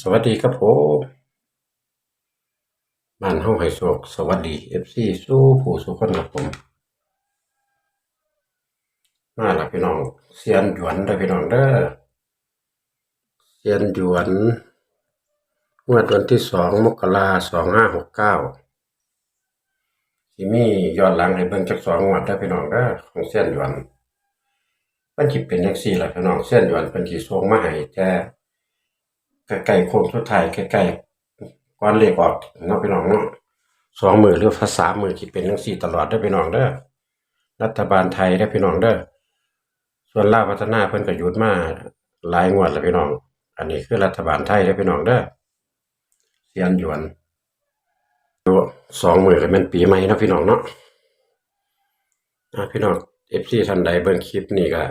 สวัสดีครับผมบ้านเฮาให้โชคสวัสดี FC สู้ผู้สุคนครับผมมาล้วพี่น้องเซียนหยวนเด้อพี่น้องเด้อเซียนหยวนงวดวันที่สองมกราสองห้าหกเก้าสิมีย้อนหลังให้เบิ่งจักสองงวดเด้อพี่น้องเด้อของเซียนหยวนมันสิเป็นจังซี่ละพี่น้องเซียนหยวนเพิ่นสิส่งมาให้แต่ ใกล้ๆโค้งสุดท้ายใกล้ๆก่อนเลขออกเนาะพี่น้องเนาะสองมือหรือภาษามมือสิเป็นจังซี่ตลอดเด้พี่น้องเด้อรัฐบาลไทยเด้พี่น้องเด้อส่วนลาพัฒนาเพิ่นก็หยุดมาหลายงวดแล้วพี่น้อง อันนี้คือรัฐบาลไทยเด้พี่น้องเด้อเซียนหยวนสองมือก็แม่นปีใหม่เนาะพี่น้องเนาะอะพี่น้อง FC ท่านใดเบิ่งคลิปนี้ก็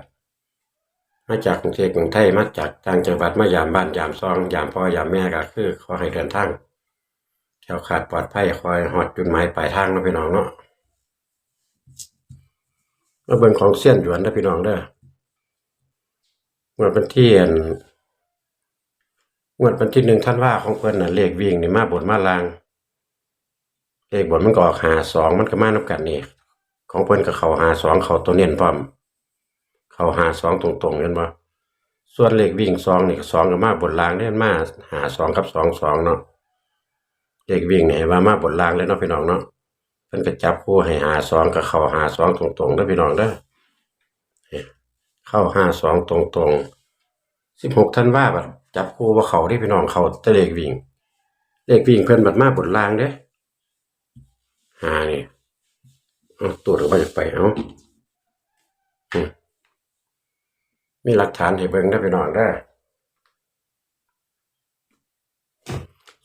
มาจากกรุงเทพกรุงไทยมาจากต่างจังหวัดมายามบ้านยามซองยามพ่อยามแม่ก็คือขอให้เดินทางแคล้วคลาดปลอดภัยคอยฮอดจุดหมายปลายทางนะพี่น้องเนาะมาเบิ่งของเซียนหยวนเด้อพี่น้องเด้องวดวันที่อันงวดวันที่หนึ่งท่านว่าของเพิ่นน่ะเลขวิ่งนี่มาบนมาลางเลขบนมันก็ออกหาสองมันก็มานับกันนี่ของเพิ่นก็เข้าหาสองเข้าตัวเน้นพร้อม เขาหาสองตรงๆเห็นบ่ส่วนเลขวิ่งสองนี่สองก็มาบนลางเด่นมาหาสองกับสองสองเนาะเลขวิ่งนี่ให้ว่ามาบนลางเลยเนาะพี่น้องเนาะเพิ่นก็จับคู่ให้หาสองก็เข้าหาสองตรงๆเด้พี่น้องเด้อเข้าห้าสองตรงตรงสิบหกท่านว่าบัดจับคู่ว่าเขาที่พี่น้องเขาแตะเลขวิ่งเลขวิ่งเพิ่นบัดมาบนล่างเด้หานี่ตัวถึงว่าจะไปเอาอื มีหลักฐานให้เบิ่งได้อพี่น้องได้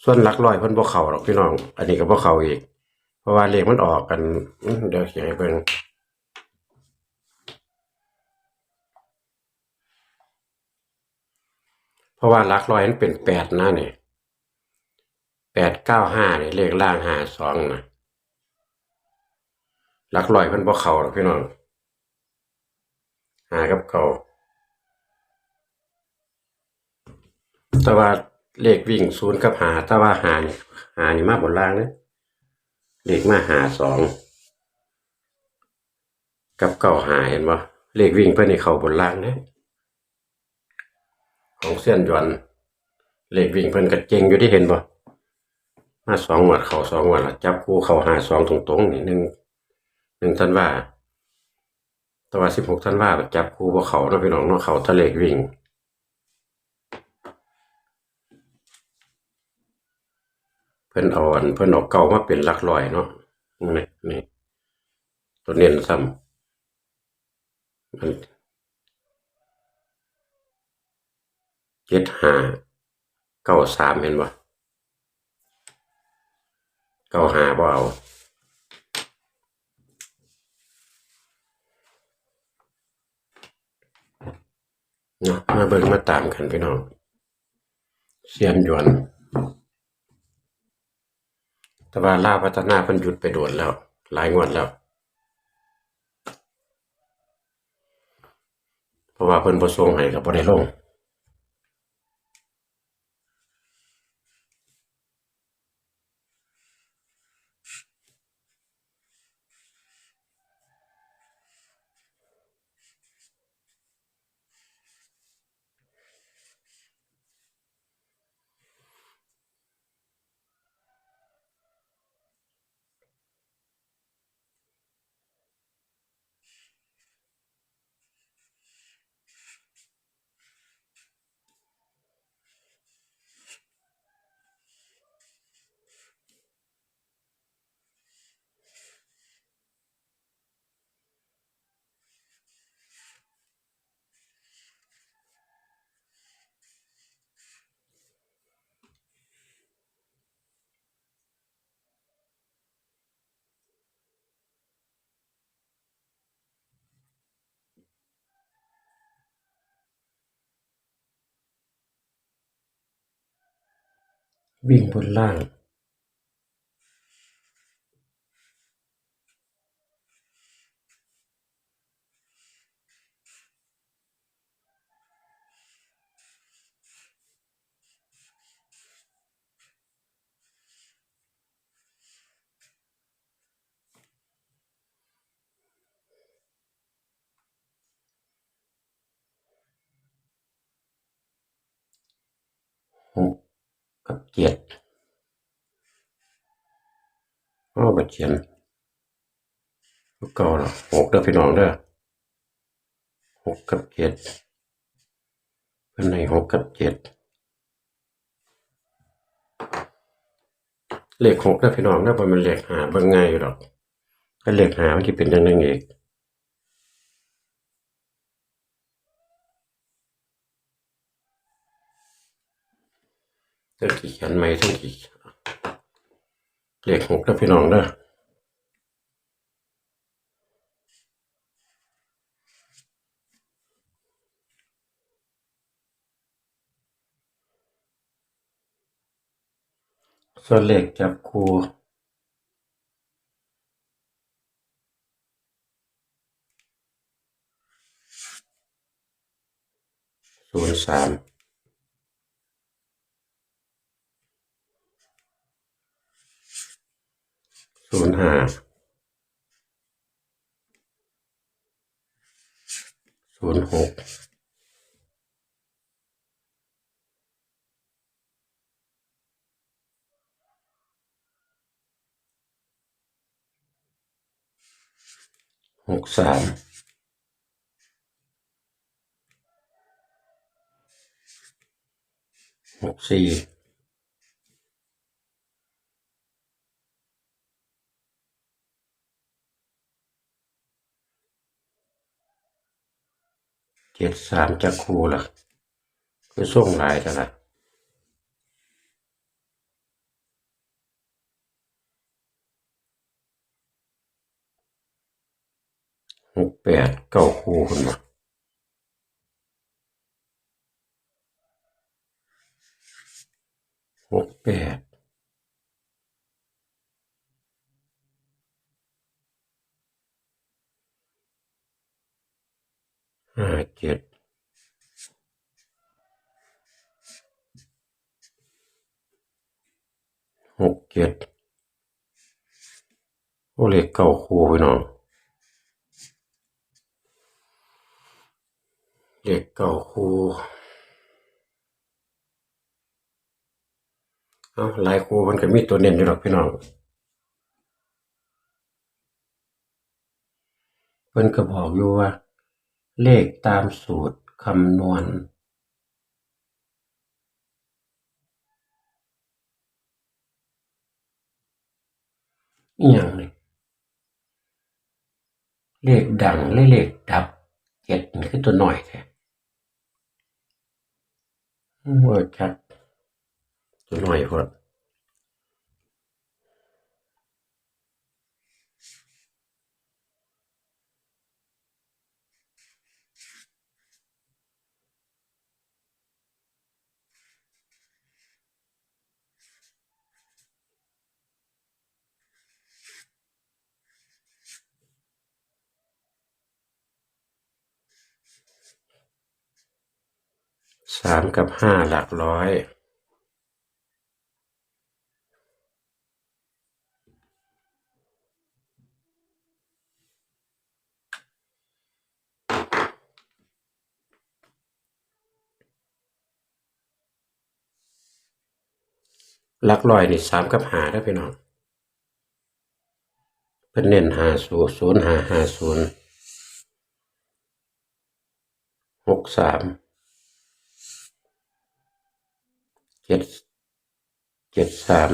ส่วนหลักร้อยเพิ่นบ่เขาหรอกพี่น้อง อันนี้ก็บ่เขาอีก เพราะว่าเลขมันออกกัน เดี๋ยวสิให้เบิ่งเพราะว่าหลักร้อยมันเป็นแปดนะนี่แปดเก้าห้านี่เลขล่างห้าสองนะหลักร้อยเพิ่นบ่เขาหรอกพี่น้องหากับเขา แต่ว่าเลขวิ่งศูนย์กับหาแต่ว่าหานี่หานี่มาบนล่างเนี่ยเลขมาหาสองกับเก้าหาเห็นบ่เลขวิ่งเพิ่นนี่เข้าบนล่างเนี่ยของเส้นยวนเลขวิ่งเพิ่นก็เก่งอยู่ที่เห็นบ่มาสองหวัดเข้าสองหวัดละจับคู่เข้าหาสองตรงๆนี่หนึ่งหนึ่งท่านว่าแต่ว่าสิบหกท่านว่าจับคู่บ่เขาเนาะพี่น้องเนาะเขาแตะเลวิ่ง พิ่นเอาอันเพิ่นเอาเก่ามาเป็นหลักร้อยเนาะนี่นี่ตัวเน้นซ้ำมันเจ็ดห้าเก้าสามเห็นบ่เก้าห้าบ่เอาเนาะมาเบิ่งมาตามกันพี่น้องเซียนหยวน แต่ว่าลาพัฒนาเพิ่นหยุดไปโดนแล้ว หลายงวดแล้ว เพราะว่าเพิ่นบ่ส่งให้ก็บ่ได้ลง วิ่งบนล่าง Huk กับเจ็ดเอาไปเขียนเก่าละหกเด้อพี่น้องเด้อหกกับเจ็ดเป็นในหกกับเจ็ดเลขหกเด้อพี่น้องเด้อบ่แมันเลขหาเบิ่งง่ายอไอกถ้าเลขหามันสิเป็นจังได๋เอง ทั้งที่ขียนใหมเทั้งที่เลขหกเด้อพี่น้องเด้อส่วนเลขจับคู่ศูนย์สาม ศูนย์ห้าศูนย์หกหกสามหกสี่ จ็ดสามจะคู่ละคือส่งหลายแต่ละหกแปดเก้าคู่คนมาหกแปด ห้าเจ็ดหกเจ็ดโอเลขเก้าคู่พี่น้องเลขเก้าคู่เอาลายคู่มันก็มีตัวเน้นอยู่หรอกพี่น้องเพิ่นก็บอกอยู่ว่า เลขตามสูตรคำนวณอีหยังนี่เลขดังและเลขดับเจ็ดนี่คือตัวหน้อยแท้เมื่อจัดตัวหน้อยพอด สามกับห้าหลักร้อยหลักร้อยนี่สามกับห้าได้พี่น้องเป็นเน้นหาศูนย์ศูนย์หาหาศูนย์หกสามเจ็ดเจ็ดสาม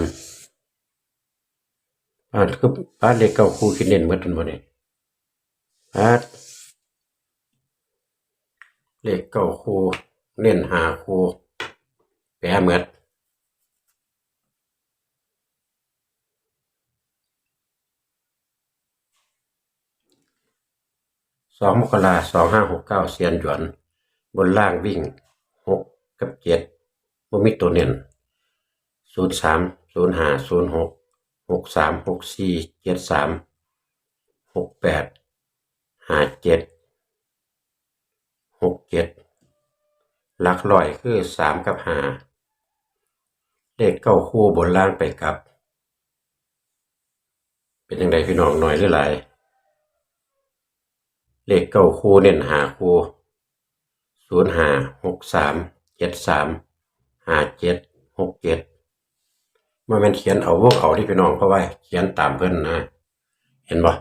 บ้านคือบ้านเลขเก้าคู่คิดเน้นเหมือนกันบ่เนี่ยบ้านเลขเก้าคู่เน้นหาคู่แปรเหมือนสองมกราสองห้าหกเก้าเซียนหยวน บนล่างวิ่งหกกับเจ็ด บ่มีตัวเน้นศูนย์สามศูนย์ห้าศูนย์หกหกสามหกสี่เจ็ดสามหกแปดห้าเจ็ดหกเจ็ดหลักร้อยคือสามกับห้าเลขเก้าคู่บนล่างไปกับ เป็นยังไงพี่น้องหน่อยหรือหลายเลขเก้าคู่เน้นหาคู่ศูนย์หาหกสามเจ็ดสาม ห้าเจ็ดหกเจ็ดว่าแมันเขียนเอาพวกเอาที่พี่น้องเพราะว่าเขียนตามเพิ่อนนะ เห็นบ่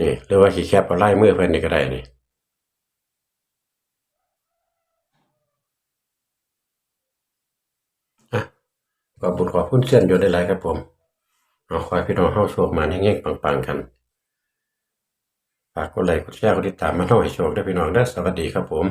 นี่หรือว่าขีแคปเอาไล่มือเพิ่อนนี่ก็ได้นี่อะขอบุญขอบคุณเส้นอยู่ได้หลายครับผมเอาคอยพี่น้องเข้าโชคมาให้เงี้ยปังๆกันฝากกดไลค์กดแชร์กดติดตามมาเท่าให้โชคได้พี่น้องเด้สวัสดีครับผม